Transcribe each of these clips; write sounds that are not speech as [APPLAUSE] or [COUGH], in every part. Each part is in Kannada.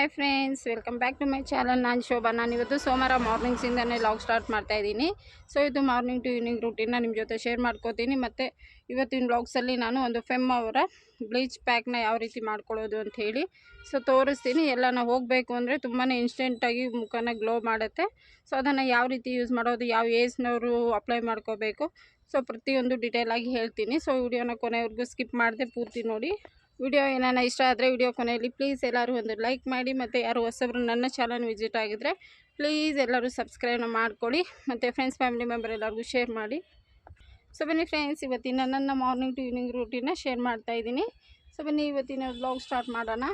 Hi friends welcome back to my channel ನಾನು ಶೋಭಾ. ನಾನು ಇವತ್ತು ಸೋಮವಾರ ಮಾರ್ನಿಂಗ್ಸಿಂದನೇ ಲಾಗ್ ಸ್ಟಾರ್ಟ್ ಮಾಡ್ತಾ ಇದ್ದೀನಿ. ಸೊ ಇದು ಮಾರ್ನಿಂಗ್ ಟು ಈವ್ನಿಂಗ್ ರೂಟೀನ್ನ ನಿಮ್ಮ ಜೊತೆ ಶೇರ್ ಮಾಡ್ಕೋತೀನಿ. ಮತ್ತು ಇವತ್ತಿನ ವ್ಲಾಗ್ಸಲ್ಲಿ ನಾನು ಒಂದು ಫೆಮ್ ಅವರ ಬ್ಲೀಚ್ ಪ್ಯಾಕ್ನ ಯಾವ ರೀತಿ ಮಾಡ್ಕೊಳ್ಳೋದು ಅಂತ ಹೇಳಿ. ಸೊ ತೋರಿಸ್ತೀನಿ. ಎಲ್ಲ ನಾವು ಹೋಗಬೇಕು ಅಂದರೆ ತುಂಬಾ ಇನ್ಸ್ಟೆಂಟಾಗಿ ಮುಖನ ಗ್ಲೋ ಮಾಡುತ್ತೆ. ಸೊ ಅದನ್ನು ಯಾವ ರೀತಿ ಯೂಸ್ ಮಾಡೋದು, ಯಾವ ಏಜ್ನವರು ಅಪ್ಲೈ ಮಾಡ್ಕೋಬೇಕು. ಸೊ ಪ್ರತಿಯೊಂದು ಡೀಟೇಲಾಗಿ ಹೇಳ್ತೀನಿ. ಸೊ ವಿಡಿಯೋನ ಕೊನೆವರೆಗೂ ಸ್ಕಿಪ್ ಮಾಡದೆ ಪೂರ್ತಿ ನೋಡಿ. ವಿಡಿಯೋ ಏನಾನ ಇಷ್ಟ ಆದರೆ ವಿಡಿಯೋ ಕೊನೆಯಲ್ಲಿ ಪ್ಲೀಸ್ ಎಲ್ಲರೂ ಒಂದು ಲೈಕ್ ಮಾಡಿ ಮತ್ತು ಯಾರು ಹೊಸಬ್ರು ನನ್ನ ಚಾನಲ್ ವಿಸಿಟ್ ಆಗಿದ್ದರೆ ಪ್ಲೀಸ್ ಎಲ್ಲರೂ ಸಬ್ಸ್ಕ್ರೈಬ್ ಮಾಡ್ಕೊಳ್ಳಿ ಮತ್ತು ಫ್ರೆಂಡ್ಸ್ ಫ್ಯಾಮಿಲಿ ಮೆಂಬರ್ ಎಲ್ಲರಿಗೂ ಶೇರ್ ಮಾಡಿ. ಸೊ ಬನ್ನಿ ಫ್ರೆಂಡ್ಸ್ ಇವತ್ತಿನ ನನ್ನ ಮಾರ್ನಿಂಗ್ ಟು ಈವ್ನಿಂಗ್ ರೂಟೀನ ಶೇರ್ ಮಾಡ್ತಾ ಇದ್ದೀನಿ. ಸೊ ಬನ್ನಿ ಇವತ್ತಿನ ಬ್ಲಾಗ್ ಸ್ಟಾರ್ಟ್ ಮಾಡೋಣ.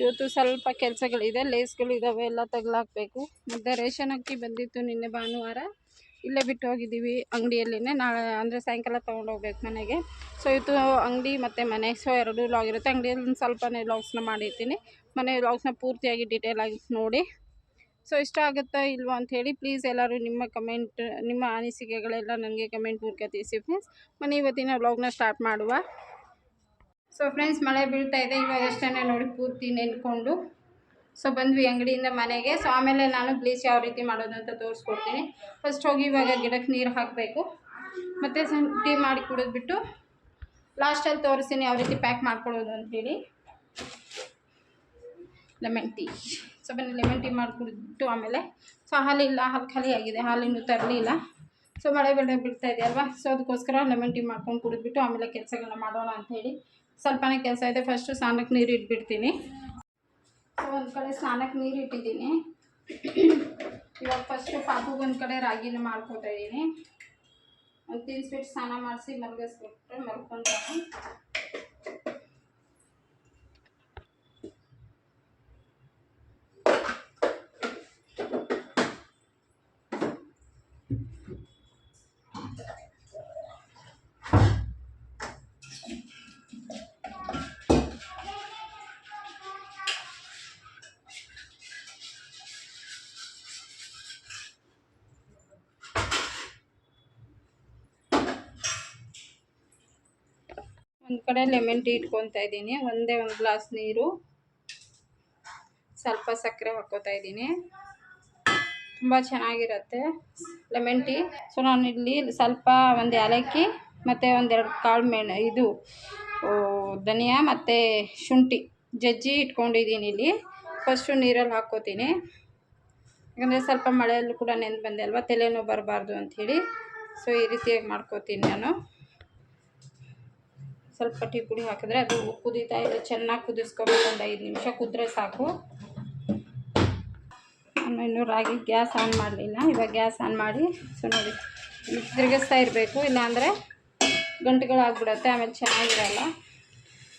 ಇವತ್ತು ಸ್ವಲ್ಪ ಕೆಲಸಗಳಿದೆ ಲೇಸ್ಗಳಿದ್ದಾವೆ ಎಲ್ಲ ತಗಲಾಕಬೇಕು. ಮತ್ತು ರೇಷನ್ ಅಕ್ಕಿ ಬಂದಿತ್ತು ನಿನ್ನೆ ಭಾನುವಾರ. ಇಲ್ಲೇ ಬಿಟ್ಟು ಹೋಗಿದ್ದೀವಿ ಅಂಗಡಿಯಲ್ಲಿನೇ. ನಾಳೆ ಅಂದರೆ ಸಾಯಂಕಾಲ ತೊಗೊಂಡು ಹೋಗ್ಬೇಕು ಮನೆಗೆ. ಸೊ ಇದು ಅಂಗಡಿ ಮತ್ತು ಮನೆ. ಸೊ ಎರಡು ಲಾಗ್ ಇರುತ್ತೆ. ಅಂಗಡಿಯಲ್ಲಿ ಒಂದು ಸ್ವಲ್ಪನೇ ಲಾಗ್ಸ್ನ ಮಾಡಿರ್ತೀನಿ. ಮನೆ ಲಾಗ್ಸ್ನ ಪೂರ್ತಿಯಾಗಿ ಡೀಟೇಲಾಗಿ ನೋಡಿ. ಸೊ ಇಷ್ಟ ಆಗುತ್ತಾ ಇಲ್ವಾ ಅಂಥೇಳಿ ಪ್ಲೀಸ್ ಎಲ್ಲರೂ ನಿಮ್ಮ ಕಮೆಂಟ್ ನಿಮ್ಮ ಅನಿಸಿಕೆಗಳೆಲ್ಲ ನನಗೆ ಕಮೆಂಟ್ ಮೂಲಕ ತಿಳಿಸಿ ಫ್ರೆಂಡ್ಸ್ ಮನೆ ಇವತ್ತಿನ ವ್ಲಾಗ್ನ ಸ್ಟಾರ್ಟ್ ಮಾಡುವ. ಸೊ ಫ್ರೆಂಡ್ಸ್ ಮಳೆ ಬೀಳ್ತಾ ಇದೆ. ಇವಾಗ ಅಷ್ಟೇ ನೋಡಿ ಪೂರ್ತಿ ನೆನ್ಕೊಂಡು. ಸೊ ಬಂದ್ವಿ ಅಂಗಡಿಯಿಂದ ಮನೆಗೆ. ಸೊ ಆಮೇಲೆ ನಾನು ಬ್ಲೀಚ್ ಯಾವ ರೀತಿ ಮಾಡೋದು ಅಂತ ತೋರಿಸ್ಕೊಡ್ತೀನಿ. ಫಸ್ಟ್ ಹೋಗಿ ಇವಾಗ ಗಿಡಕ್ಕೆ ನೀರು ಹಾಕಬೇಕು. ಮತ್ತು ಸಣ್ಣ ಟೀ ಮಾಡಿ ಕುಡಿದ್ಬಿಟ್ಟು ಲಾಸ್ಟಲ್ಲಿ ತೋರಿಸ್ತೀನಿ ಯಾವ ರೀತಿ ಪ್ಯಾಕ್ ಮಾಡ್ಕೊಳ್ಳೋದು ಅಂತೇಳಿ ಲೆಮನ್ ಟೀ ಸೊ ಬನ್ನಿ ಲೆಮನ್ ಟೀ ಮಾಡಿ ಕುಡಿದ್ಬಿಟ್ಟು ಆಮೇಲೆ. ಸೊ ಹಾಲಿಲ್ಲ ಹಾಲು ಖಾಲಿ ಆಗಿದೆ ಹಾಲಿನೂ ತರಲಿಲ್ಲ. ಸೊ ಮಳೆ ಬೆಳೆ ಬಿಡ್ತಾ ಇದೆ ಅಲ್ವಾ? ಸೊ ಅದಕ್ಕೋಸ್ಕರ ಲೆಮನ್ ಟೀ ಮಾಡ್ಕೊಂಡು ಕುಡಿದ್ಬಿಟ್ಟು ಆಮೇಲೆ ಕೆಲಸಗಳನ್ನ ಮಾಡೋಣ ಅಂಥೇಳಿ ಸ್ವಲ್ಪನೇ ಕೆಲಸ ಇದೆ. ಫಸ್ಟು ಸ್ನಾನಕ್ಕೆ ನೀರು ಇಟ್ಬಿಡ್ತೀನಿ. ಒಂದು ಕಡೆ ಸ್ನಾನಕ್ಕೆ ನೀರು ಇಟ್ಟಿದ್ದೀನಿ. ಇವಾಗ ಫಸ್ಟು ಪಾಪುಗೆ ಒಂದು ಕಡೆ ರಾಗಿನ ಮಾಡ್ಕೊತಾ ಇದ್ದೀನಿ. ಒಂದು ತಿನ್ಸ್ಬಿಟ್ಟು ಸ್ನಾನ ಮಾಡಿಸಿ ಮಲಗಿಸ್ಬಿಟ್ರೆ ಮಲ್ಕೊಂತಾನೆ. ಒಂದು ಕಡೆ ಲೆಮನ್ ಟೀ ಇಟ್ಕೊತಾ ಇದ್ದೀನಿ. ಒಂದೇ ಒಂದು ಗ್ಲಾಸ್ ನೀರು. ಸ್ವಲ್ಪ ಸಕ್ಕರೆ ಹಾಕ್ಕೋತಾ ಇದ್ದೀನಿ. ತುಂಬ ಚೆನ್ನಾಗಿರುತ್ತೆ ಲೆಮನ್ ಟೀ ಸೊ ನಾನು ಇಲ್ಲಿ ಸ್ವಲ್ಪ ಒಂದು ಏಲಕ್ಕಿ ಮತ್ತು ಒಂದೆರಡು ಕಾಳು ಮೆಣ, ಇದು ಧನಿಯಾ ಮತ್ತು ಶುಂಠಿ ಜಜ್ಜಿ ಇಟ್ಕೊಂಡಿದ್ದೀನಿ ಇಲ್ಲಿ. ಫಸ್ಟು ನೀರಲ್ಲಿ ಹಾಕ್ಕೋತೀನಿ. ಯಾಕಂದರೆ ಸ್ವಲ್ಪ ಮಳೆಯಲ್ಲೂ ಕೂಡ ನೆಂದು ಬಂದೆ ಅಲ್ವಾ, ತಲೆನೋವು ಬರಬಾರ್ದು ಅಂಥೇಳಿ ಸೊ ಈ ರೀತಿಯಾಗಿ ಮಾಡ್ಕೋತೀನಿ ನಾನು. ಸ್ವಲ್ಪ ಟೀ ಪುಡಿ ಹಾಕಿದ್ರೆ ಅದು ಕುದೀತಾ ಇದೆ. ಚೆನ್ನಾಗಿ ಕುದಿಸ್ಕೊಬೇಕು ಒಂದು ಐದು ನಿಮಿಷ. ಕುದ್ರೆ ಸಾಕು. ಇನ್ನೂ ರಾಗಿ ಗ್ಯಾಸ್ ಆನ್ ಮಾಡಲಿಲ್ಲ. ಇವಾಗ ಗ್ಯಾಸ್ ಆನ್ ಮಾಡಿ ಸೊ ನೋಡಿ, ತಿರುಗಿಸ್ತಾ ಇರಬೇಕು. ಇಲ್ಲಾಂದರೆ ಗಂಟುಗಳಾಗ್ಬಿಡತ್ತೆ ಆಮೇಲೆ ಚೆನ್ನಾಗಿರಲ್ಲ.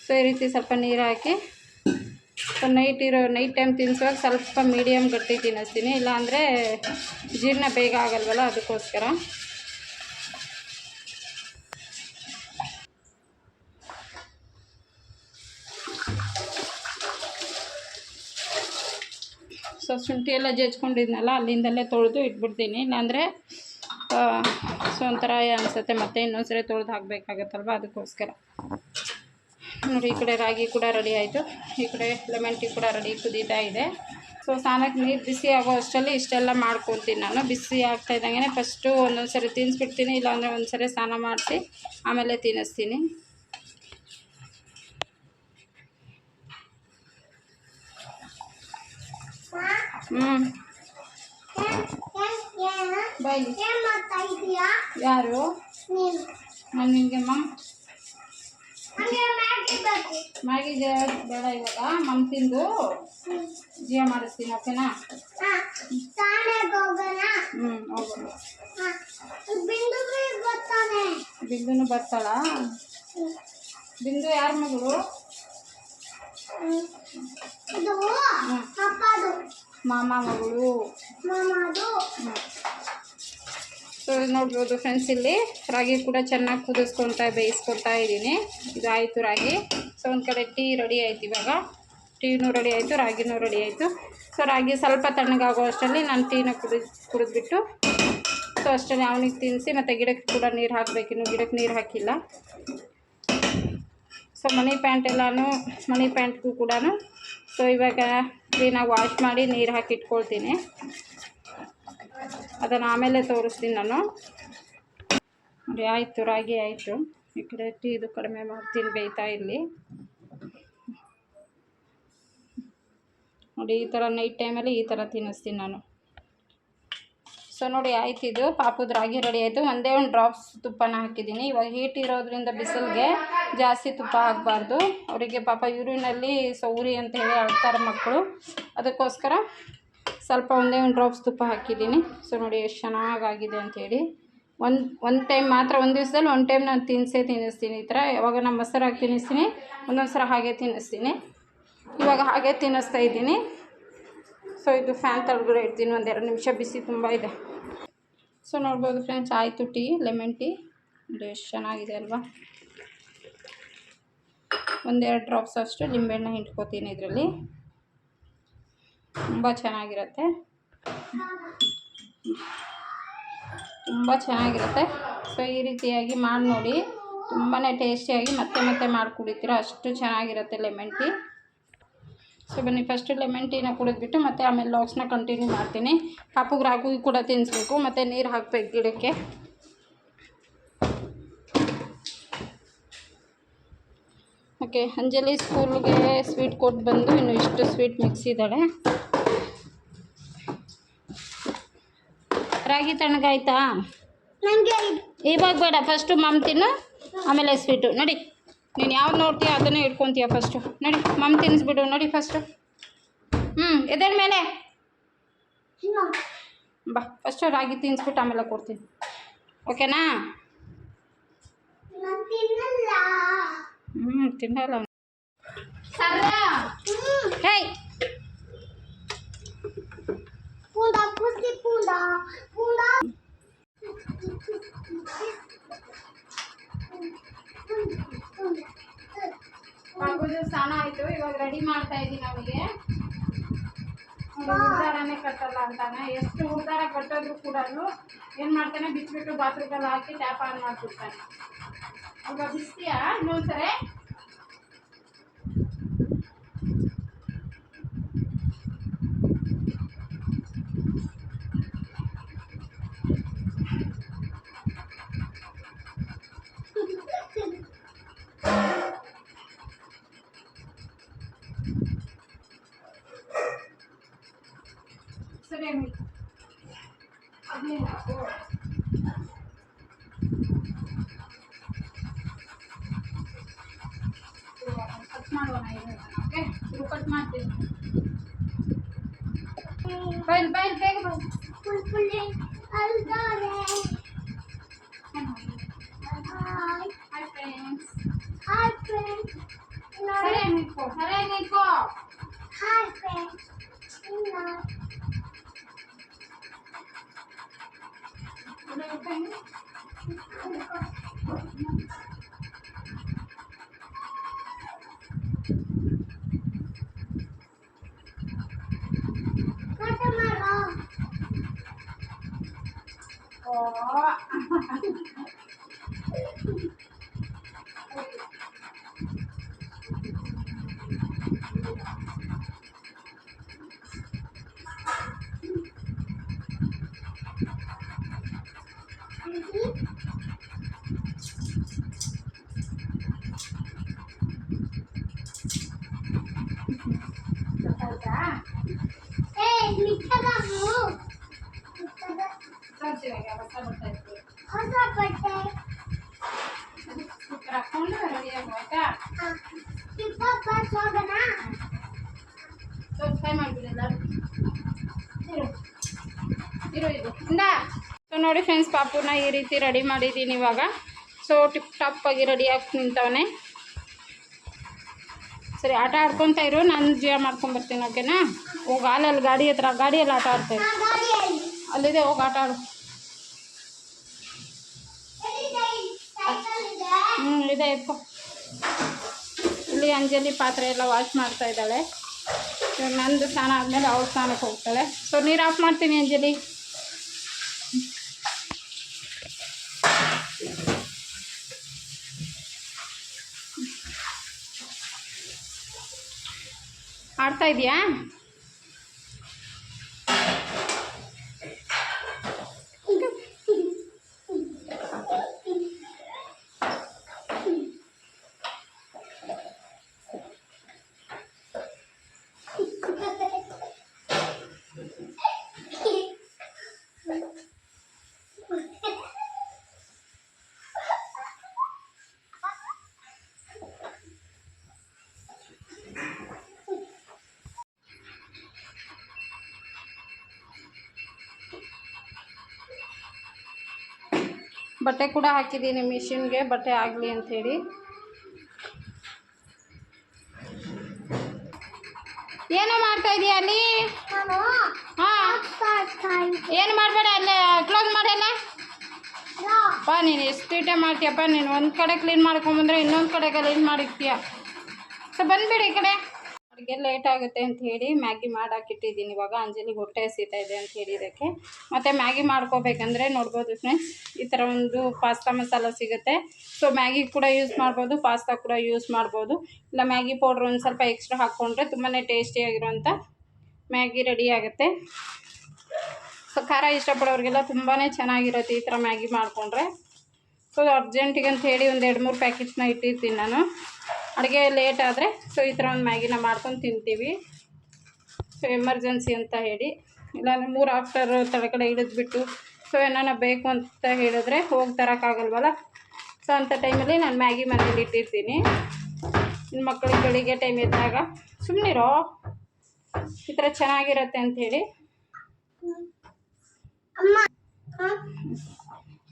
ಸೊ ಈ ರೀತಿ ಸ್ವಲ್ಪ ನೀರು ಹಾಕಿ ಸೊ ನೈಟ್ ಇರೋ, ನೈಟ್ ಟೈಮ್ ತಿನ್ನಿಸುವಾಗ ಸ್ವಲ್ಪ ಮೀಡಿಯಮ್ ಗಟ್ಟಿ ತಿನ್ನಿಸ್ತೀನಿ. ಇಲ್ಲಾಂದರೆ ಜೀರ್ಣ ಬೇಗ ಆಗಲ್ವಲ್ಲ ಅದಕ್ಕೋಸ್ಕರ. ಶುಂಠಿ ಎಲ್ಲ ಜಜ್ಕೊಂಡಿದ್ನಲ್ಲ, ಅಲ್ಲಿಂದಲೇ ತೊಳೆದು ಇಟ್ಬಿಡ್ತೀನಿ. ಇಲ್ಲಾಂದರೆ ಸೊ ಒಂಥರ ಅನಿಸುತ್ತೆ, ಮತ್ತೆ ಇನ್ನೊಂದ್ಸರಿ ತೊಳೆದು ಹಾಕಬೇಕಾಗತ್ತಲ್ವ ಅದಕ್ಕೋಸ್ಕರ. ನೋಡಿ, ಈ ಕಡೆ ರಾಗಿ ಕೂಡ ರೆಡಿ ಆಯಿತು. ಈ ಕಡೆ ಲೆಮನ್ ಟೀ ಕೂಡ ರೆಡಿ ಕುದೀತಾ ಇದೆ. ಸೊ ಸ್ನಾನಕ್ಕೆ ನೀರು ಬಿಸಿ ಆಗೋ ಅಷ್ಟರಲ್ಲಿ ಇಷ್ಟೆಲ್ಲ ಮಾಡ್ಕೊತೀನಿ ನಾನು. ಬಿಸಿ ಆಗ್ತಾ ಇದ್ದಂಗೆ ಫಸ್ಟು ಒಂದೊಂದು ಸರಿ ತಿನ್ನಿಸ್ಬಿಡ್ತೀನಿ ಇಲ್ಲಾಂದರೆ ಒಂದು ಸರಿ ಸ್ನಾನ ಮಾಡಿಸಿ ಆಮೇಲೆ ತಿನ್ನಿಸ್ತೀನಿ. ಹ್ಞೂ ಯಾರು? ನಾನು ನಿನಗೆ ಮಮ್. ಮ್ಯಾಗಿ ಬೇಡ ಇವಾಗ. ಮಮ್ ತಿಂದು ಜೀವ ಮಾಡಿಸ್ತೀನಿ ಓಕೆನಾ? ಹ್ಞೂ ಹೋಗೋಣ. ಬಿಂದುನು ಬರ್ತಾಳ? ಬಿಂದು ಯಾರ ಮಗಳು? ಮಾಮ ಮಗಳು. ಸೊ ನೋಡ್ಬೋದು ಫ್ರೆಂಡ್ಸ್ ಇಲ್ಲಿ. ರಾಗಿ ಕೂಡ ಚೆನ್ನಾಗಿ ಕುದಿಸ್ಕೊತಾ ಬೇಯಿಸ್ಕೊತಾ ಇದ್ದೀನಿ. ಇದಾಯಿತು ರಾಗಿ. ಸೊ ಒಂದು ಕಡೆ ಟೀ ರೆಡಿ ಆಯ್ತು ಇವಾಗ. ಟೀನೂ ರೆಡಿ ಆಯಿತು ರಾಗಿನೂ ರೆಡಿ ಆಯಿತು. ಸೊ ರಾಗಿ ಸ್ವಲ್ಪ ತಣ್ಣಗಾಗೋ ಅಷ್ಟರಲ್ಲಿ ನಾನು ಟೀನ ಕುಡಿದು ಕುಡಿದ್ಬಿಟ್ಟು. ಸೊ ಅಷ್ಟರಲ್ಲಿ ಅವನಿಗೆ ತಿನ್ನಿಸಿ ಮತ್ತು ಗಿಡಕ್ಕೆ ಕೂಡ ನೀರು ಹಾಕಬೇಕು. ಇನ್ನು ಗಿಡಕ್ಕೆ ನೀರು ಹಾಕಿಲ್ಲ. ಸೊ ಮನಿ ಪ್ಯಾಂಟ್ ಎಲ್ಲನೂ ಮನಿ ಪ್ಯಾಂಟ್ಗೂ ಕೂಡ ಸೊ ಇವಾಗ ಕ್ಲೀನಾಗಿ ವಾಶ್ ಮಾಡಿ ನೀರು ಹಾಕಿ ಇಟ್ಕೊಳ್ತೀನಿ. ಅದನ್ನು ಆಮೇಲೆ ತೋರಿಸ್ತೀನಿ ನಾನು. ನೋಡಿ, ಆಯಿತು, ರಾಗಿ ಆಯಿತು. ಈ ಕಡೆ ಟೀ ಇದು ಕಡಿಮೆ ಮಾಡ್ತೀನಿ, ಬೇಯ್ತಾ ಇಲ್ಲಿ ನೋಡಿ, ಈ ಥರ ನೈಟ್ ಟೈಮಲ್ಲಿ ಈ ಥರ ತಿನ್ನಿಸ್ತೀನಿ ನಾನು. ಸೊ ನೋಡಿ ಆಯ್ತು ಇದು. ಪಾಪದ ರಾಗಿ ರೆಡಿ ಆಯಿತು. ಒಂದೇ ಒಂದು ಡ್ರಾಪ್ಸ್ ತುಪ್ಪನ ಹಾಕಿದ್ದೀನಿ. ಇವಾಗ ಹೀಟ್ ಇರೋದ್ರಿಂದ ಬಿಸಿಲಿಗೆ ಜಾಸ್ತಿ ತುಪ್ಪ ಹಾಕಬಾರ್ದು. ಅವರಿಗೆ ಪಾಪ ಯೂರಿನಲ್ಲಿ ಸೌರಿ ಅಂತ ಹೇಳಿ ಅಳ್ತಾರೆ ಮಕ್ಕಳು. ಅದಕ್ಕೋಸ್ಕರ ಸ್ವಲ್ಪ ಒಂದೇ ಒಂದು ಡ್ರಾಪ್ಸ್ ತುಪ್ಪ ಹಾಕಿದ್ದೀನಿ. ಸೊ ನೋಡಿ ಎಷ್ಟು ಚೆನ್ನಾಗಾಗಿದೆ ಅಂಥೇಳಿ ಒಂದು ಒಂದು ಟೈಮ್ ಮಾತ್ರ, ಒಂದು ದಿವಸದಲ್ಲಿ ಒಂದು ಟೈಮ್ ನಾನು ತಿನ್ನಿಸೇ ತಿನ್ನಿಸ್ತೀನಿ ಈ ಥರ. ಯಾವಾಗ ನಾನು ಮೊಸರು ಹಾಕಿ ತಿನ್ನಿಸ್ತೀನಿ. ಒಂದೊಂದು ಸಲ ಹಾಗೆ ತಿನ್ನಿಸ್ತೀನಿ. ಇವಾಗ ಹಾಗೆ ತಿನ್ನಿಸ್ತಾ ಇದ್ದೀನಿ. ಸೊ ಇದು ಫ್ಯಾನ್ ತಳಗಡೆ ಇಡ್ತೀನಿ ಒಂದು ಎರಡು ನಿಮಿಷ, ಬಿಸಿ ತುಂಬ ಇದೆ. ಸೊ ನೋಡ್ಬೋದು ಫ್ರೆಂಡ್ಸ್, ಆಯಿತು ಟೀ, ಲೆಮನ್ ಟೀ. ಅದು ಎಷ್ಟು ಚೆನ್ನಾಗಿದೆ ಅಲ್ವಾ? ಒಂದೆರಡು ಡ್ರಾಪ್ಸ್ ಅಷ್ಟು ಲಿಂಬೆಹಣ್ಣು ಹಿಂಡ್ಕೋತೀನಿ ಇದರಲ್ಲಿ. ತುಂಬ ಚೆನ್ನಾಗಿರುತ್ತೆ. ತುಂಬ ಚೆನ್ನಾಗಿರುತ್ತೆ. ಸೊ ಈ ರೀತಿಯಾಗಿ ಮಾಡಿ ನೋಡಿ ತುಂಬಾ ಟೇಸ್ಟಿಯಾಗಿ ಮತ್ತೆ ಮತ್ತೆ ಮಾಡಿ ಕುಡಿತೀರ ಅಷ್ಟು ಚೆನ್ನಾಗಿರುತ್ತೆ ಲೆಮನ್ ಟೀ. ಸೊ ಬನ್ನಿ ಫಸ್ಟು ಲೆಮನ್ ಟೀನ ಕುಡಿದ್ಬಿಟ್ಟು ಮತ್ತೆ ಆಮೇಲೆ ಲಾಕ್ಸ್ನ ಕಂಟಿನ್ಯೂ ಮಾಡ್ತೀನಿ. ಪಾಪುಗೆ ರಾಗು ಕೂಡ ತಿನ್ನಿಸ್ಬೇಕು ಮತ್ತು ನೀರು ಹಾಕ್ಬೇಕು ಗಿಡಕ್ಕೆ. ಓಕೆ ಅಂಜಲಿ ಸ್ಕೂಲ್ಗೆ ಸ್ವೀಟ್ ಕೊಟ್ಟು ಬಂದು ಇನ್ನು ಇಷ್ಟು ಸ್ವೀಟ್ ಮಿಕ್ಸ್ ಇದ್ದಾಳೆ. ರಾಗಿ ತಣ್ಣಗಾಯ್ತಾ? ಇವಾಗ ಬೇಡ ಫಸ್ಟು ಮಮ್ ತಿನ್ನು ಆಮೇಲೆ ಸ್ವೀಟು ನಡಿ. ನೀನು ಯಾವ್ದು ನೋಡ್ತೀಯ ಅದನ್ನೇ ಇಟ್ಕೊತೀಯ ಫಸ್ಟು ನಡಿ ಮಮ್ ತಿನ್ನಿಸ್ಬಿಡು ನೋಡಿ ಫಸ್ಟು ಹ್ಞೂ ಎದ್ದೇಳ ಮೇಲೆ. ಬಾ ಫಸ್ಟು ರಾಗಿ ತಿನ್ನಿಸ್ಬಿಟ್ಟು ಆಮೇಲೆ ಕೊಡ್ತೀನಿ. ಓಕೆನಾ? ಹ್ಞೂ ತಿನ್ನಲ್ಲ. ಹೇಯ್. ಪೂಂಡ ಪುಸ್ತಿ ಮಗುದು ಸ್ನಾನ ಆಯಿತು, ಇವಾಗ ರೆಡಿ ಮಾಡ್ತಾ ಇದ್ದೀನಿ ನಮಗೆ ಉಡ್ದಾರನೇ ಕಟ್ಟಲ್ಲ ಅಂತಾನೆ. ಎಷ್ಟು ಉದ್ದಾರ ಕಟ್ಟೋದ್ರು ಕೂಡ ಏನು ಮಾಡ್ತಾನೆ? ಬಿಚ್ಚಿಬಿಟ್ಟು ಬಾತ್ರೂಮಲ್ಲಿ ಹಾಕಿ ಟ್ಯಾಪ್ ಆನ್ ಮಾಡ್ಬಿಡ್ತಾನೆ. ಅವಾಗ ಬಿಸ್ತೀಯಾ ಇನ್ನೊಂದ್ಸರಿ? ಕಟ್ ಮಾಡೋಣ ಇರು. ಓಕೆ ಇರು ಕಟ್ ಮಾಡ್ತೀನಿ ಬೈಲ್ ಬೈಲ್ ಬೇಗ ಬಾ po. [LAUGHS] ಸೊ ನೋಡಿ ಫ್ರೆಂಡ್ಸ್ ಪಾಪುನ ಈ ರೀತಿ ರೆಡಿ ಮಾಡಿದ್ದೀನಿ ಇವಾಗ. ಸೊ ಟಿಪ್ ಟಾಪ್ ಆಗಿ ರೆಡಿ ಆಗಿ ನಿಂತವನೆ. ಸರಿ ಆಟ ಆಡ್ಕೊತಾ ಇರು. ನಾನು ಜೀವ ಮಾಡ್ಕೊಂಬರ್ತೀನಿ ಓಕೆನಾ ಹೋಗಿ ಹಾಲಲ್ಲಿ ಗಾಡಿ ಹತ್ರ ಗಾಡಿಯಲ್ಲಿ ಆಟ ಆಡ್ತೇವೆ ಅಲ್ಲಿದೆ ಹೋಗಿ ಆಟ ಆಡು. ಹ್ಞೂ ಇದೆ? ಇಲ್ಲಿ ಅಂಜಲಿ ಪಾತ್ರೆ ಎಲ್ಲ ವಾಶ್ ಮಾಡ್ತಾ ಇದ್ದಾಳೆ. ನಂದು ಸ್ನಾನ ಆದಮೇಲೆ ಅವ್ರ ಸ್ನಾನಕ್ಕೆ ಹೋಗ್ತಾಳೆ. ಸೊ ನೀರು ಆಫ್ ಮಾಡ್ತೀನಿ ಅಂಜಲಿ. ಆಡ್ತಾ ಇದೆಯಾ? ಬಟ್ಟೆ ಕೂಡ ಹಾಕಿದ್ದೀನಿ ಮಿಷಿನ್ಗೆ ಬಟ್ಟೆ ಆಗಲಿ ಅಂಥೇಳಿ. ಏನು ಮಾಡ್ತಾ ಇದೀಯ ಅಲ್ಲಿ? ಹಾಂ. ಏನು ಮಾಡಬೇಡ ಅಲ್ಲೇ ಕ್ಲೋಸ್ ಮಾಡಲ್ಲ ಅಪ್ಪ ನೀನು ಎಷ್ಟು ತೀಟೆ ಮಾಡ್ತೀಯಪ್ಪ ನೀನು ಒಂದು ಕಡೆ ಕ್ಲೀನ್ ಮಾಡ್ಕೊಂಬಂದ್ರೆ ಇನ್ನೊಂದು ಕಡೆ ಕ್ಲೀನ್ ಮಾಡಿರ್ತೀಯ. ಸೊ ಬಂದುಬಿಡಿ ಈ ಕಡೆ. ಅಡುಗೆ ಲೇಟ್ ಆಗುತ್ತೆ ಅಂತ ಹೇಳಿ ಮ್ಯಾಗಿ ಮಾಡಾಕಿಟ್ಟಿದ್ದೀನಿ ಇವಾಗ ಅಂಜಲಿ ಹೊಟ್ಟೆ ಹಸಿತಾ ಇದೆ ಅಂತ ಹೇಳಿದಕ್ಕೆ ಮತ್ತು ಮ್ಯಾಗಿ ಮಾಡ್ಕೋಬೇಕಂದ್ರೆ ನೋಡ್ಬೋದು ಫ್ರೆಂಡ್ಸ್ ಈ ಥರ ಒಂದು ಪಾಸ್ತಾ ಮಸಾಲ ಸಿಗುತ್ತೆ. ಸೊ ಮ್ಯಾಗಿ ಕೂಡ ಯೂಸ್ ಮಾಡ್ಬೋದು ಪಾಸ್ತಾ ಕೂಡ ಯೂಸ್ ಮಾಡ್ಬೋದು. ಇಲ್ಲ ಮ್ಯಾಗಿ ಪೌಡ್ರ್ ಒಂದು ಸ್ವಲ್ಪ ಎಕ್ಸ್ಟ್ರಾ ಹಾಕ್ಕೊಂಡ್ರೆ ತುಂಬಾ ಟೇಸ್ಟಿಯಾಗಿರೋಂಥ ಮ್ಯಾಗಿ ರೆಡಿ ಆಗುತ್ತೆ. ಸೊ ಖಾರ ಇಷ್ಟಪಡೋರಿಗೆಲ್ಲ ತುಂಬಾ ಚೆನ್ನಾಗಿರುತ್ತೆ ಈ ಥರ ಮ್ಯಾಗಿ ಮಾಡಿಕೊಂಡ್ರೆ. ಸೊ ಅರ್ಜೆಂಟಿಗೆ ಅಂತ ಹೇಳಿ ಒಂದು ಎರಡು ಮೂರು ಪ್ಯಾಕೆಟ್ಸ್ನ ಇಟ್ಟಿರ್ತೀನಿ ನಾನು. ಅಡುಗೆ ಲೇಟ್ ಆದರೆ ಸೊ ಈ ಥರ ಒಂದು ಮ್ಯಾಗಿನ ಮಾಡ್ಕೊಂಡು ತಿಂತೀವಿ. ಸೊ ಎಮರ್ಜೆನ್ಸಿ ಅಂತ ಹೇಳಿ. ಇಲ್ಲಾಂದ್ರೆ ಮೂರು ಆಫ್ಟರ್ ತಳಗಡೆ ಹಿಡಿದ್ಬಿಟ್ಟು ಸೊ ಏನಾನ ಬೇಕು ಅಂತ ಹೇಳಿದ್ರೆ ಹೋಗಿ ತರೋಕ್ಕಾಗಲ್ವಲ್ಲ ಸೊ ಅಂಥ ಟೈಮಲ್ಲಿ ನಾನು ಮ್ಯಾಗಿ ಮನೇಲಿ ಇಟ್ಟಿರ್ತೀನಿ. ನಿಮ್ಮ ಮಕ್ಕಳಿಗೆ ಬೆಳಿಗ್ಗೆ ಟೈಮ್ ಇದ್ದಾಗ ಸುಮ್ಮನಿರೋ ಈ ಥರ ಚೆನ್ನಾಗಿರುತ್ತೆ ಅಂಥೇಳಿ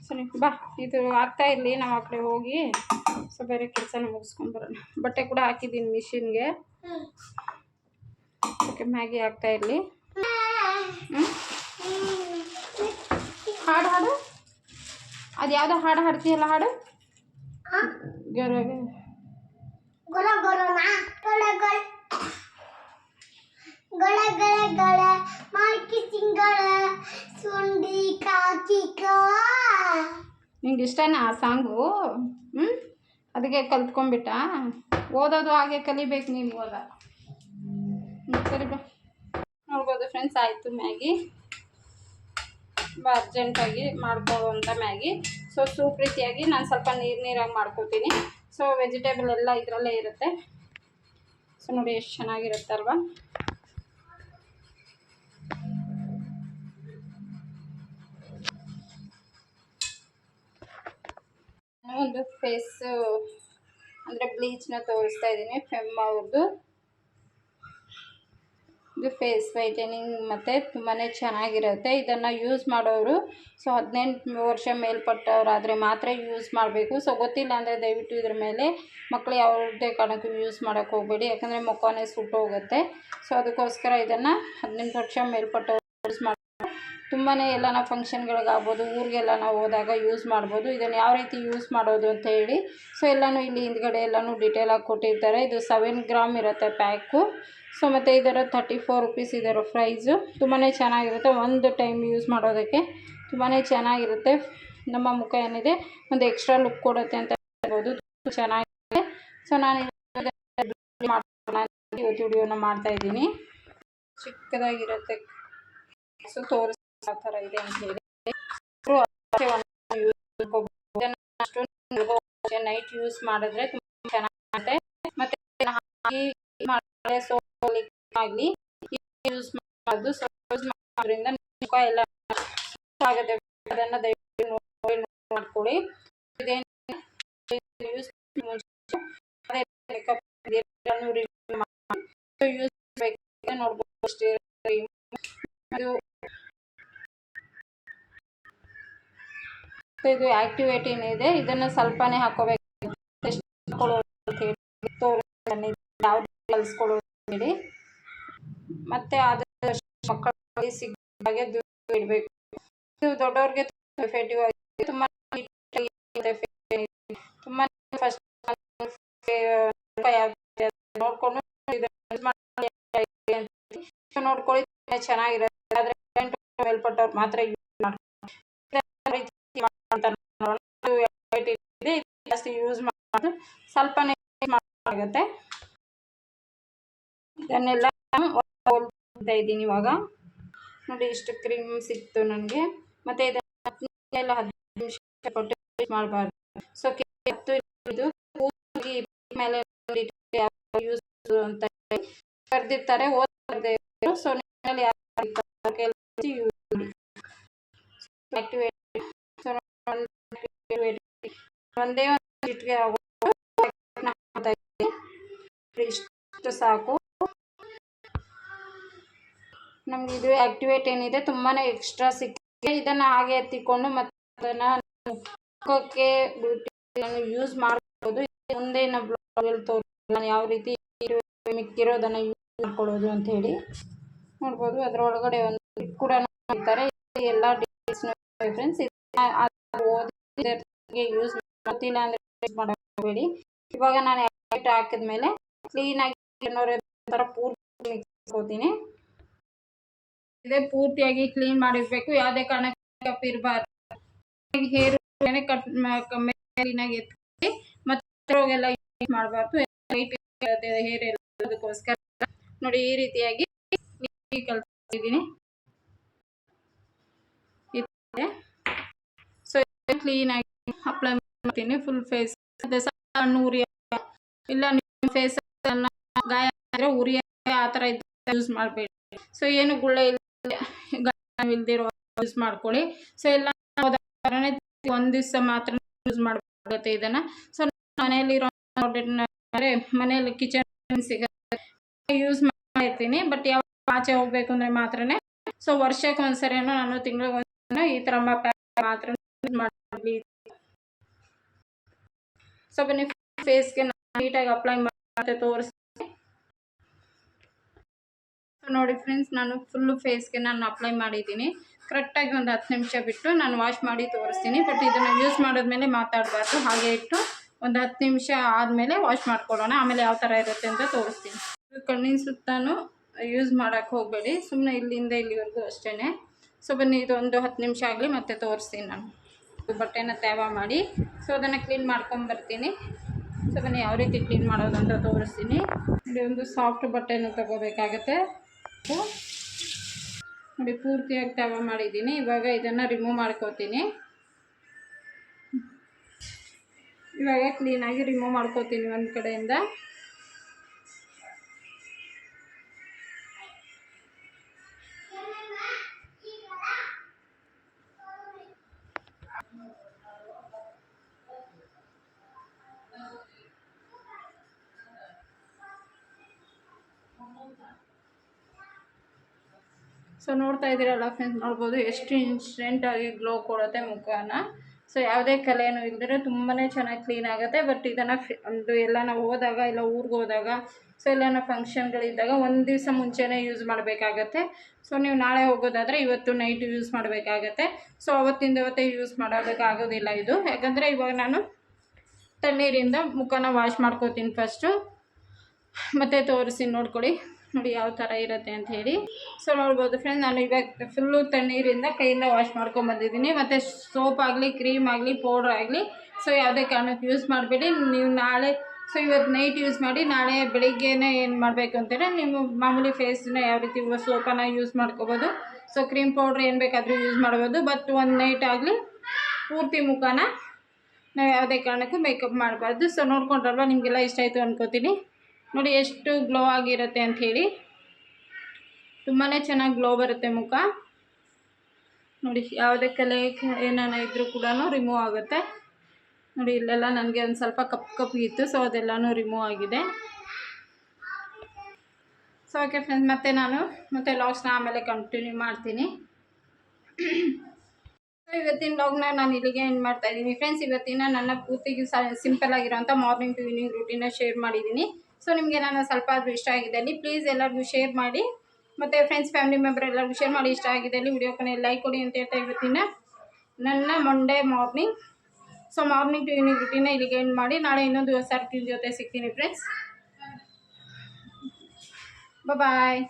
ಸರಿ ಬಾ, ಇದು ಆಗ್ತಾ ಇರಲಿ, ನಾವು ಆ ಕಡೆ ಹೋಗಿ ಸೊ ಬೇರೆ ಕೆಲಸನ ಮುಗಿಸ್ಕೊಂಬರೋಣ ಬಟ್ಟೆ ಕೂಡ ಹಾಕಿದ್ದೀನಿ ಮಿಷಿನ್ಗೆ. ಓಕೆ ಮ್ಯಾಗಿ ಆಗ್ತಾ ಇರಲಿ. ಹಾಡು ಹಾಡು? ಅದು ಯಾವುದೋ ಹಾಡು ಹಾಡ್ತೀಯಲ್ಲ ಹಾಡು? ಗೊಳ ಗೊಳ ಗೊಳ ಮಾಕಿ ಗೊಳ ಮಾರ್ಕಿ ತಿಂಗಳ ನಿಂಗೆ ಇಷ್ಟನಾ ಆ ಸಾಂಗು? ಹ್ಞೂ ಅದಕ್ಕೆ ಕಲ್ತ್ಕೊಂಡ್ಬಿಟ್ಟ? ಓದೋದು ಹಾಗೆ ಕಲಿಬೇಕು ನೀನು ಇವಾಗ ಸರಿ ಬಾ. ನೋಡ್ಬೋದು ಫ್ರೆಂಡ್ಸ್ ಆಯಿತು ಮ್ಯಾಗಿ. ತುಂಬ ಅರ್ಜೆಂಟಾಗಿ ಮಾಡ್ಕೊಳ್ಳುವಂಥ ಮ್ಯಾಗಿ. ಸೊ ಸೂಪ್ ರೀತಿಯಾಗಿ ನಾನು ಸ್ವಲ್ಪ ನೀರು ನೀರಾಗಿ ಮಾಡ್ಕೊತೀನಿ. ಸೊ ವೆಜಿಟೇಬಲ್ ಎಲ್ಲ ಇದರಲ್ಲೇ ಇರುತ್ತೆ. ಸೊ ನೋಡಿ ಎಷ್ಟು ಚೆನ್ನಾಗಿರುತ್ತೆ ಒಂದು ಫೇಸ್ ಅಂದರೆ ಬ್ಲೀಚ್ನ ತೋರಿಸ್ತಾ ಇದ್ದೀನಿ ಫೆಮ್ ಅವ್ರದ್ದು ಇದು ಫೇಸ್ ವೈಟನಿಂಗ್ ಮತ್ತು ತುಂಬಾ ಚೆನ್ನಾಗಿರುತ್ತೆ. ಇದನ್ನು ಯೂಸ್ ಮಾಡೋರು ಸೊ ಹದಿನೆಂಟು ವರ್ಷ ಮೇಲ್ಪಟ್ಟವರಾದರೆ ಮಾತ್ರ ಯೂಸ್ ಮಾಡಬೇಕು. ಸೊ ಗೊತ್ತಿಲ್ಲ ಅಂದರೆ ದಯವಿಟ್ಟು ಇದ್ರ ಮೇಲೆ ಮಕ್ಕಳು ಯಾವುದೇ ಕಾರಣಕ್ಕೂ ಯೂಸ್ ಮಾಡೋಕ್ಕೆ ಹೋಗಬೇಡಿ, ಯಾಕಂದರೆ ಮುಖನೇ ಸುಟ್ಟೋಗುತ್ತೆ. ಸೊ ಅದಕ್ಕೋಸ್ಕರ ಇದನ್ನು ಹದಿನೆಂಟು ವರ್ಷ ಮೇಲ್ಪಟ್ಟವರು ಯೂಸ್ ಮಾಡಿ ತುಂಬಾ ಎಲ್ಲನ ಫಂಕ್ಷನ್ಗಳಿಗಾಗ್ಬೋದು, ಊರಿಗೆಲ್ಲ ನಾವು ಹೋದಾಗ ಯೂಸ್ ಮಾಡ್ಬೋದು, ಇದನ್ನು ಯಾವ ರೀತಿ ಯೂಸ್ ಮಾಡೋದು ಅಂತ ಹೇಳಿ. ಸೊ ಎಲ್ಲನೂ ಇಲ್ಲಿ ಹಿಂದ್ಗಡೆ ಎಲ್ಲನೂ ಡೀಟೇಲಾಗಿ ಕೊಟ್ಟಿರ್ತಾರೆ. ಇದು ಸೆವೆನ್ ಗ್ರಾಮ್ ಇರುತ್ತೆ ಪ್ಯಾಕು ಸೊ ಮತ್ತು ಇದರ ತರ್ಟಿ ಫೋರ್ ರುಪೀಸ್ ಇದರ ಪ್ರೈಸು ತುಂಬಾ ಚೆನ್ನಾಗಿರುತ್ತೆ. ಒಂದು ಟೈಮ್ ಯೂಸ್ ಮಾಡೋದಕ್ಕೆ ತುಂಬಾ ಚೆನ್ನಾಗಿರುತ್ತೆ. ನಮ್ಮ ಮುಖ ಏನಿದೆ, ಒಂದು ಎಕ್ಸ್ಟ್ರಾ ಲುಕ್ ಕೊಡುತ್ತೆ ಅಂತ ಹೇಳ್ಬೋದು. ಚೆನ್ನಾಗಿದೆ. ಸೊ ನಾನು ಇವತ್ತು ವಿಡಿಯೋನ ಮಾಡ್ತಾ ಇದ್ದೀನಿ. ಚಿಕ್ಕದಾಗಿರುತ್ತೆ. ಸೊ ತೋರಿಸ್ ಯಾವ ಇದೆ ಅಂತ ಹೇಳಿ. ನೈಟ್ ಯೂಸ್ ಮಾಡಿದ್ರೆ ತುಂಬಾ ಚೆನ್ನಾಗುತ್ತೆ. ಮತ್ತೆ ಹಾಕಿ ಸೋಪ್ ಆಗಲಿ ಯೂಸ್ ಮಾಡೋದು ಸೊ ಯೂಸ್ ಮಾಡೋದ್ರಿಂದ ಮುಖ ಎಲ್ಲ ಆಗುತ್ತೆ. ಅದನ್ನು ದಯವಿಟ್ಟು ನೋಡಿ ಮಾಡ್ಕೊಳ್ಳಿ. ಇದೇನು ಯೂಸ್ ಮುಂಚೆ ಮೇಕಪ್ ಯೂಸ್ ಬೇಕು ನೋಡ್ಬೋದು ಅಷ್ಟೇ. ಅದು ಇದು ಆ್ಯಕ್ಟಿವೇಟಿನ್ ಇದೆ. ಇದನ್ನು ಸ್ವಲ್ಪನೇ ಹಾಕೋಬೇಕು. ಮತ್ತೆ ಮಕ್ಕಳಿಗೆ ಇಡಬೇಕು. ಇದು ದೊಡ್ಡವ್ರಿಗೆ ಎಫೆಕ್ಟಿವ್ ತುಂಬ ನೋಡ್ಕೊಳ್ಳಿ, ಚೆನ್ನಾಗಿರತ್ತೆ. ಚೆನ್ನಾಗಿರುತ್ತೆ ಆದರೆ ಮೇಲ್ಪಟ್ಟವ್ರು ಮಾತ್ರ ಯೂಸ್ ಮಾಡಿ ಜಾಸ್ತಿ ಯೂಸ್ ಮಾಡೋದು ಸ್ವಲ್ಪನೇ ಆಗುತ್ತೆ ಇದನ್ನೆಲ್ಲ ಅಂತ ಇದ್ದೀನಿ ಇವಾಗ. ನೋಡಿ ಇಷ್ಟು ಕ್ರೀಮ್ ಸಿಕ್ತು ನನಗೆ. ಮತ್ತೆ ಇದೆಲ್ಲ ಹದಿನೈದು ನಿಮಿಷ ಕೊಟ್ಟು ಮಾಡಬಾರ್ದು. ಸೊ ಹತ್ತು ಇದು ಕೂದಲಿಗೆ ಮೇಲೆ ಯೂಸ್ ಅಂತ ಕರೆದಿರ್ತಾರೆ ಓದ್ತಾರೆ ಸೊ ನಿಮ್ಮಲ್ಲಿ ಆಕ್ಟಿವೇಟ್ ಒಂದೇ ಒಂದು ಇಟ್ಗೆ. ಇಷ್ಟು ಸಾಕು. ನಮ್ಗೆ ಇದು ಆಕ್ಟಿವೇಟ್ ಏನಿದೆ ತುಂಬಾ ಎಕ್ಸ್ಟ್ರಾ ಸಿಕ್ಕಿದೆ. ಇದನ್ನ ಹಾಗೆ ಎತ್ತಿಕೊಂಡು ಮತ್ತೆ ಮುಖಕ್ಕೆ ಯೂಸ್ ಮಾಡ್ಬೋದು ಮುಂದೆ ನಾವು ಯಾವ ರೀತಿ ಮಿಕ್ಕಿರೋದನ್ನ ಯೂಸ್ ಮಾಡ್ಕೊಳ್ಳೋದು ಅಂತ ಹೇಳಿ ನೋಡ್ಬೋದು. ಅದ್ರ ಒಳಗಡೆ ಒಂದು ಕೂಡ ಮಾಡ್ತಾರೆ ಎಲ್ಲ ಡೀಟೇಲ್ಸ್ ಫ್ರೆಂಡ್ಸ್ ಓದಿ ಯೂಸ್ ಮಾಡ್ತಿಲ್ಲ ಅಂದ್ರೆ ಮಾಡಬೇಡಿ ಇವಾಗ ನಾನು ಕ್ಲೀನ್ ಹಾಕಿದ್ಮೇಲೆ ಕ್ಲೀನಾಗಿ ಥರ ಪೂರ್ತಿ ಮಿಕ್ಸ್ ಮಾಡ್ಕೋತೀನಿ ಇದೇ ಪೂರ್ತಿಯಾಗಿ ಕ್ಲೀನ್ ಮಾಡಿರ್ಬೇಕು. ಯಾವುದೇ ಕಾರಣಕ್ಕೆ ಕಪ್ ಇರಬಾರ್ದು. ಹೇರ್ ಕಟ್ ಕ್ಲೀನಾಗಿ ಎತ್ತಿ ಮತ್ತೆ ಯೂಸ್ ಮಾಡಬಾರ್ದು. ಹೇರ್ ಎಲ್ಲ ಅದಕ್ಕೋಸ್ಕರ ನೋಡಿ, ಈ ರೀತಿಯಾಗಿ ಕಲ್ತಿದ್ದೀನಿ. ಸೊ ಕ್ಲೀನಾಗಿ ಅಪ್ಲೈ ಮಾಡ್ತೀನಿ. ಫುಲ್ ಫೇಸ್ ಸಣ್ಣ ಉರಿ ಇಲ್ಲ ನಿಮ್ಮ ಫೇಸ್ ಗಾಯ ಆದರೆ ಉರಿ ಆ ಥರ ಯೂಸ್ ಮಾಡ್ಬೇಡಿ. ಸೊ ಏನು ಗುಳ್ಳೆ ಇಲ್ಲ. ಇಲ್ದಿರೋ ಯೂಸ್ ಮಾಡ್ಕೊಳ್ಳಿ. ಸೊ ಉದಾಹರಣೆ, ಒಂದು ದಿವಸ ಮಾತ್ರ ಯೂಸ್ ಮಾಡಬೇಕಾಗುತ್ತೆ ಇದನ್ನು ಸೊ ಮನೆಯಲ್ಲಿರೋ ಅಂದರೆ ಮನೆಯಲ್ಲಿ ಕಿಚನ್ ಸಿಗುತ್ತೆ ಯೂಸ್ ಮಾಡಿರ್ತೀನಿ ಬಟ್ ಯಾವ ಆಚೆ ಹೋಗ್ಬೇಕು ಅಂದರೆ ಮಾತ್ರನೇ. ಸೊ ವರ್ಷಕ್ಕೆ ಒಂದ್ಸರಿನೂ, ನಾನು ತಿಂಗಳಿಗೆ ಒಂದ್ಸರಿ ಈ ಥರ ಮಾತ್ರ ಯೂಸ್ ಮಾಡಿ ಸೊ ಬನ್ನಿ ಫೇಸ್ಗೆ ನೀಟಾಗಿ ಅಪ್ಲೈ ಮಾಡಿ ತೋರಿಸಿ ನೋಡಿ ಫ್ರೆಂಡ್ಸ್ ನಾನು ಫುಲ್ಲು ಫೇಸ್ಗೆ ನಾನು ಅಪ್ಲೈ ಮಾಡಿದ್ದೀನಿ. ಕರೆಕ್ಟಾಗಿ ಒಂದು ಹತ್ತು ನಿಮಿಷ ಬಿಟ್ಟು ನಾನು ವಾಶ್ ಮಾಡಿ ತೋರಿಸ್ತೀನಿ. ಬಟ್ ಇದನ್ನು ಯೂಸ್ ಮಾಡಿದ್ಮೇಲೆ ಮಾತಾಡಬಾರ್ದು. ಹಾಗೆ ಇಟ್ಟು ಒಂದು ಹತ್ತು ನಿಮಿಷ ಆದಮೇಲೆ ವಾಶ್ ಮಾಡ್ಕೊಳ್ಳೋಣ ಆಮೇಲೆ ಯಾವ ಥರ ಇರುತ್ತೆ ಅಂತ ತೋರಿಸ್ತೀನಿ. ಕಣ್ಣಿನ ಸುತ್ತಾನು ಯೂಸ್ ಮಾಡೋಕ್ಕೆ ಹೋಗಬೇಡಿ. ಸುಮ್ಮನೆ ಇಲ್ಲಿಂದ ಇಲ್ಲಿವರೆಗೂ ಅಷ್ಟೇ ಸೊ ಬನ್ನಿ, ಇದೊಂದು ಹತ್ತು ನಿಮಿಷ ಆಗಲಿ ಮತ್ತೆ ತೋರಿಸ್ತೀನಿ ನಾನು. ಬಟ್ಟೆನ ತೇವ ಮಾಡಿ, ಸೊ ಅದನ್ನು ಕ್ಲೀನ್ ಮಾಡ್ಕೊಂಬರ್ತೀನಿ ಸೊ ಅದನ್ನು ಯಾವ ರೀತಿ ಕ್ಲೀನ್ ಮಾಡೋದು ಅಂತ ತೋರಿಸ್ತೀನಿ. ನೋಡಿ, ಒಂದು ಸಾಫ್ಟ್ ಬಟ್ಟೆನ ಸೊ, ನೋಡಿ, ಪೂರ್ತಿಯಾಗಿ ತೇವ ಮಾಡಿದ್ದೀನಿ. ಇವಾಗ ಇದನ್ನು ರಿಮೂವ್ ಮಾಡ್ಕೋತೀನಿ. ಇವಾಗ ಕ್ಲೀನಾಗಿ ರಿಮೂವ್ ಮಾಡ್ಕೋತೀನಿ ಒಂದು ಕಡೆಯಿಂದ. ಸೊ ನೋಡ್ತಾ ಇದ್ದೀರಲ್ಲ ಫ್ರೆಂಡ್ಸ್ ನೋಡ್ಬೋದು ಎಷ್ಟು ಇನ್ಸ್ಟೆಂಟಾಗಿ ಗ್ಲೋ ಕೊಡುತ್ತೆ ಮುಖನ. ಸೊ ಯಾವುದೇ ಕಲೆಯೂ ಇಲ್ಲದ್ರೆ ತುಂಬಾ ಚೆನ್ನಾಗಿ ಕ್ಲೀನ್ ಆಗುತ್ತೆ. ಬಟ್ ಇದನ್ನು ಒಂದು ಎಲ್ಲ ನಾವು ಹೋದಾಗ ಇಲ್ಲ ಊರಿಗೆ ಹೋದಾಗ ಸೊ ಎಲ್ಲ ಫಂಕ್ಷನ್ಗಳಿದ್ದಾಗ ಒಂದು ದಿವಸ ಮುಂಚೆನೇ ಯೂಸ್ ಮಾಡಬೇಕಾಗತ್ತೆ. ಸೊ ನೀವು ನಾಳೆ ಹೋಗೋದಾದರೆ ಇವತ್ತು ನೈಟ್ ಯೂಸ್ ಮಾಡಬೇಕಾಗತ್ತೆ. ಸೊ ಅವತ್ತಿಂದ ಅವತ್ತೇ ಯೂಸ್ ಮಾಡೋದಕ್ಕಾಗೋದಿಲ್ಲ ಇದು. ಯಾಕಂದರೆ ಇವಾಗ ನಾನು ತಣ್ಣೀರಿಂದ ಮುಖನ ವಾಶ್ ಮಾಡ್ಕೋತೀನಿ ಫಸ್ಟು ಮತ್ತೆ ತೋರಿಸಿ ನೋಡ್ಕೊಳ್ಳಿ. ನೋಡಿ ಯಾವ ಥರ ಇರುತ್ತೆ ಅಂತ ಹೇಳಿ. ಸೊ ನೋಡ್ಬೋದು ಫ್ರೆಂಡ್ ನಾನು ಇವಾಗ ಫುಲ್ಲು ತಣ್ಣೀರಿಂದ ಕೈಯಿಂದ ವಾಶ್ ಮಾಡ್ಕೊಂಬಂದಿದ್ದೀನಿ ಮತ್ತು ಸೋಪ್ ಆಗಲಿ ಕ್ರೀಮ್ ಆಗಲಿ ಪೌಡ್ರ್ ಆಗಲಿ ಸೊ ಯಾವುದೇ ಕಾರಣಕ್ಕೆ ಯೂಸ್ ಮಾಡಬೇಡಿ. ನೀವು ನಾಳೆ ಸೊ ಇವತ್ತು ನೈಟ್ ಯೂಸ್ ಮಾಡಿ, ನಾಳೆ ಬೆಳಿಗ್ಗೆನೇ ಏನು ಮಾಡಬೇಕು ಅಂತೇಳಿ ನೀವು ಮಾಮೂಲಿ ಫೇಸ್ನ ಯಾವ ರೀತಿ ಸೋಪನ್ನು ಯೂಸ್ ಮಾಡ್ಕೋಬೋದು. ಸೊ ಕ್ರೀಮ್ ಪೌಡ್ರ್ ಏನು ಬೇಕಾದರೂ ಯೂಸ್ ಮಾಡ್ಬೋದು. ಬಟ್ ಒಂದು ನೈಟ್ ಆಗಲಿ, ಪೂರ್ತಿ ಮುಖನ ನಾವು ಯಾವುದೇ ಕಾರಣಕ್ಕೂ ಮೇಕಪ್ ಮಾಡಬಾರ್ದು. ಸೊ ನೋಡ್ಕೊಂಡ್ರಲ್ವ? ನಿಮಗೆಲ್ಲ ಇಷ್ಟ ಆಯಿತು ಅನ್ಕೋತೀನಿ. ನೋಡಿ ಎಷ್ಟು ಗ್ಲೋ ಆಗಿರುತ್ತೆ ಅಂಥೇಳಿ ತುಂಬಾ ಚೆನ್ನಾಗಿ ಗ್ಲೋ ಬರುತ್ತೆ ಮುಖ. ನೋಡಿ ಯಾವುದೇ ಕಲೆ ಏನಾನ ಇದ್ದರೂ ಕೂಡ ರಿಮೂವ್ ಆಗುತ್ತೆ. ನೋಡಿ ಇಲ್ಲೆಲ್ಲ ನನಗೆ ಒಂದು ಸ್ವಲ್ಪ ಕಪ್ ಇತ್ತು ಸೊ ಅದೆಲ್ಲನೂ ರಿಮೂವ್ ಆಗಿದೆ. ಸೊ ಓಕೆ ಫ್ರೆಂಡ್ಸ್ ಮತ್ತೆ ನಾನು ಮತ್ತೆ ಲಾಗ್ಸ್ನ ಆಮೇಲೆ ಕಂಟಿನ್ಯೂ ಮಾಡ್ತೀನಿ. ಸೊ ಇವತ್ತಿನ ಲಾಗ್ನ ನಾನು ಇಲ್ಲಿಗೆ ಏನು ಮಾಡ್ತಾ ಇದ್ದೀನಿ. ಫ್ರೆಂಡ್ಸ್ ಇವತ್ತಿನ ನನ್ನ ಪೂರ್ತಿಗೆ ಸಿಂಪಲ್ ಆಗಿರೋಂಥ ಮಾರ್ನಿಂಗ್ ಟು ಈವ್ನಿಂಗ್ ರೂಟೀನ ಶೇರ್ ಮಾಡಿದ್ದೀನಿ. ಸೊ ನಿಮಗೆ ನಾನು ಸ್ವಲ್ಪ ಆದರೂ ಇಷ್ಟ ಆಗಿದೆ ಅಲ್ಲಿ ಪ್ಲೀಸ್ ಎಲ್ಲರಿಗೂ ಶೇರ್ ಮಾಡಿ. ಮತ್ತು ಫ್ರೆಂಡ್ಸ್ ಫ್ಯಾಮಿಲಿ ಮೆಂಬರ್ ಎಲ್ಲರಿಗೂ ಶೇರ್ ಮಾಡಿ. ಇಷ್ಟ ಆಗಿದೆ ಅಲ್ಲಿ ವಿಡಿಯೋ ಕೊನೆ ಲೈಕ್ ಕೊಡಿ ಅಂತ ಹೇಳ್ತಾ ಇವತ್ತಿನ ನನ್ನ Monday morning so morning to evening ರುಟೀನ ಇಲ್ಲಿಗೆ ಎಂಡ್ ಮಾಡಿ. ನಾಳೆ ಇನ್ನೊಂದು ಹೊಸ ರುಟೀನ್ ಜೊತೆ ಸಿಗ್ತೀನಿ ಫ್ರೆಂಡ್ಸ್ ಬಾಯ್